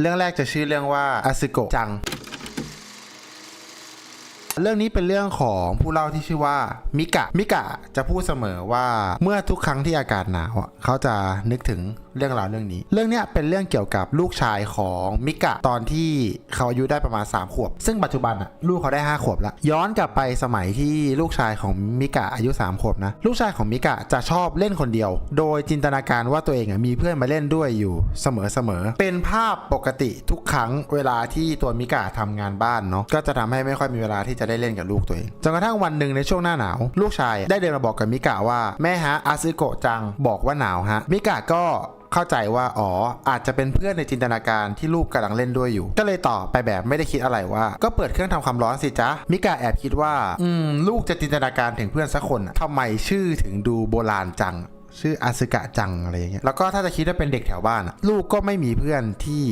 เรื่องแรกจะชื่อเรื่องว่าอาซึโกะจัง เรื่องนี้เป็นเรื่องของผู้เล่าที่ชื่อว่ามิกะ มิกะจะพูดเสมอว่าเมื่อทุกครั้งที่อากาศหนาวเขาจะนึกถึงเรื่องราวเรื่องนี้ เรื่องนี้เป็นเรื่องเกี่ยวกับลูกชายของมิกะตอนที่เขาอายุได้ประมาณ 3 ขวบ ซึ่งปัจจุบันอะลูกเขาได้ 5 ขวบแล้วย้อนกลับไปสมัยที่ลูกชายของมิกะอายุ 3 ขวบนะ ลูกชายของมิกะจะชอบเล่นคนเดียว โดยจินตนาการว่าตัวเองมีเพื่อนมาเล่นด้วยอยู่เสมอๆ เป็นภาพปกติทุกครั้งเวลาที่ตัวมิกะทำงานบ้านเนาะ ก็จะทำให้ไม่ค่อยมีเวลาที่จะได้เล่นกับลูกตัวเองจนกระทั่งวันหนึ่งในช่วงหน้าหนาว ลูกชายได้เดินมาบอกกับมิกะว่าแม่ฮะอาซึโกะจังบอกว่าหนาวฮะมิกะก็เข้าใจว่าอ๋ออาจจะเป็นเพื่อนในจินตนาการที่ลูกกำลังเล่นด้วยอยู่ ก็เลยตอบไปแบบไม่ได้คิดอะไรว่า ก็เปิดเครื่องทำความร้อนสิจ๊ะมิกาแอบคิดว่า อืม ลูกจะจินตนาการถึงเพื่อนสักคนอะทำไมชื่อถึงดูโบราณจังชื่ออาซึกะจังอะไรอย่างเงี้ยแล้วก็ถ้าจะคิดว่าเป็นเด็กแถวบ้านลูกก็ไม่มีเพื่อนที่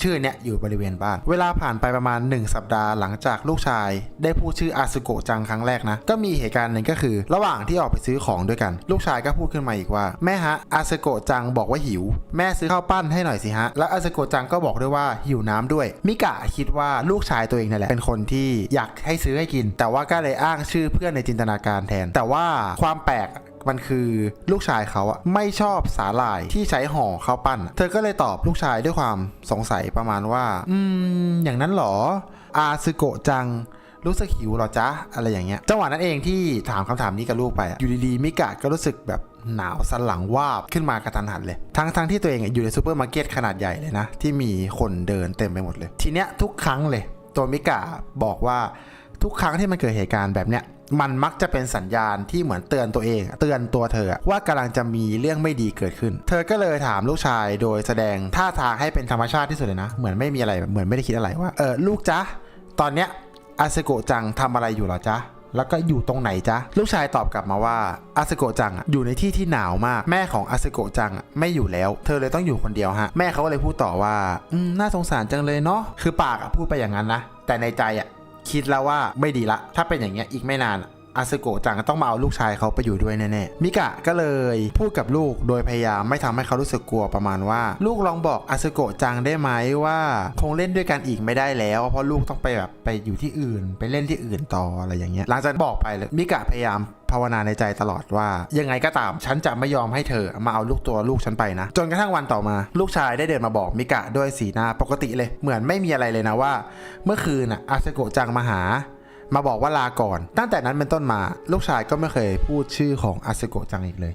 ชื่อเนี้ยอยู่บริเวณบ้าน เวลาผ่านไปประมาณ 1 สัปดาห์หลังจากลูกชาย ได้พูดชื่ออาซึโกะจังครั้งแรกนะ ก็มีเหตุการณ์หนึ่งก็คือ ระหว่างที่ออกไปซื้อของด้วยกัน ลูกชายก็พูดขึ้นมาอีกว่า แม่ฮะอาซึโกะจังบอกว่าหิว แม่ซื้อข้าวปั้นให้หน่อยสิฮะ แล้วอาซึโกะจังก็บอกด้วยว่าหิวน้ำด้วย มิกะคิดว่าลูกชายตัวเองนั่นแหละเป็นคนที่อยากให้ซื้อให้กิน แต่ว่าก็เลยอ้างชื่อเพื่อนในจินตนาการแทน แต่ว่าความแปลก มันคือลูกชายเขาอะไม่ชอบสาหร่ายที่ใช้ห่อข้าวปั้น เธอก็เลยตอบลูกชายด้วยความสงสัยประมาณว่า อืม อย่างนั้นเหรอ อาซึโกะจังรู้สึกหิวหรอจ๊ะ อะไรอย่างเงี้ยจังหวะนั้นเองที่ถามคำถามนี้กับลูกไปอยู่ดีๆมิกะก็รู้สึกแบบหนาวสันหลังวาบขึ้นมากระทันหันเลย ทั้งทั้งที่ตัวเองอยู่ในซูเปอร์มาร์เก็ตขนาดใหญ่เลยนะ ที่มีคนเดินเต็มไปหมดเลย ทีเนี้ยทุกครั้งเลย ตัวมิกะบอกว่าทุกครั้งที่มันเกิดเหตุการณ์แบบเนี้ยมันมักจะเป็นสัญญาณที่เหมือนเตือนตัวเอง เตือนตัวเธอว่ากำลังจะมีเรื่องไม่ดีเกิดขึ้น เธอก็เลยถามลูกชายโดยแสดงท่าทางให้เป็นธรรมชาติที่สุดเลยนะ เหมือนไม่มีอะไรเหมือนไม่ได้คิดอะไรว่าเออลูกจ๊ะตอนเนี้ยอาเซโกจังทำอะไรอยู่หรอจ๊ะแล้วก็อยู่ตรงไหนจ๊ะ ลูกชายตอบกลับมาว่าอาซึโกจังอยู่ในที่ที่หนาวมาก แม่ของอาซึโกจังไม่อยู่แล้ว เธอเลยต้องอยู่คนเดียวฮะ แม่เขาก็เลยพูดต่อว่า อืม น่าสงสารจังเลยเนาะ คือปากพูดไปอย่างนั้นนะ แต่ในใจอะ คิดแล้วว่าไม่ดีละ ถ้าเป็นอย่างเงี้ยอีกไม่นาน อาซึโกะจังต้องมาเอาลูกชายเขาไปอยู่ด้วยแน่ๆมิกะก็เลยพูดกับลูกโดยพยายามไม่ทำให้เขารู้สึกกลัวประมาณว่า ลูกลองบอกอาซึโกะจังได้ไหมว่า คงเล่นด้วยกันอีกไม่ได้แล้ว เพราะลูกต้องไปแบบไปอยู่ที่อื่น ไปเล่นที่อื่นต่ออะไรอย่างเงี้ยหลังจากบอกไปเลยมิกะพยายามภาวนาในใจตลอดว่า ยังไงก็ตาม ฉันจะไม่ยอมให้เธอมาเอาลูกตัวลูกฉันไปนะ จนกระทั่งวันต่อมา ลูกชายได้เดินมาบอกมิกะด้วยสีหน้าปกติเลย เหมือนไม่มีอะไรเลยนะว่า เมื่อคืนน่ะอาซโกะจังมาหา มาบอกว่าลาก่อน ตั้งแต่นั้นเป็นต้นมา ลูกชายก็ไม่เคยพูดชื่อของอาซโกะจังอีกเลย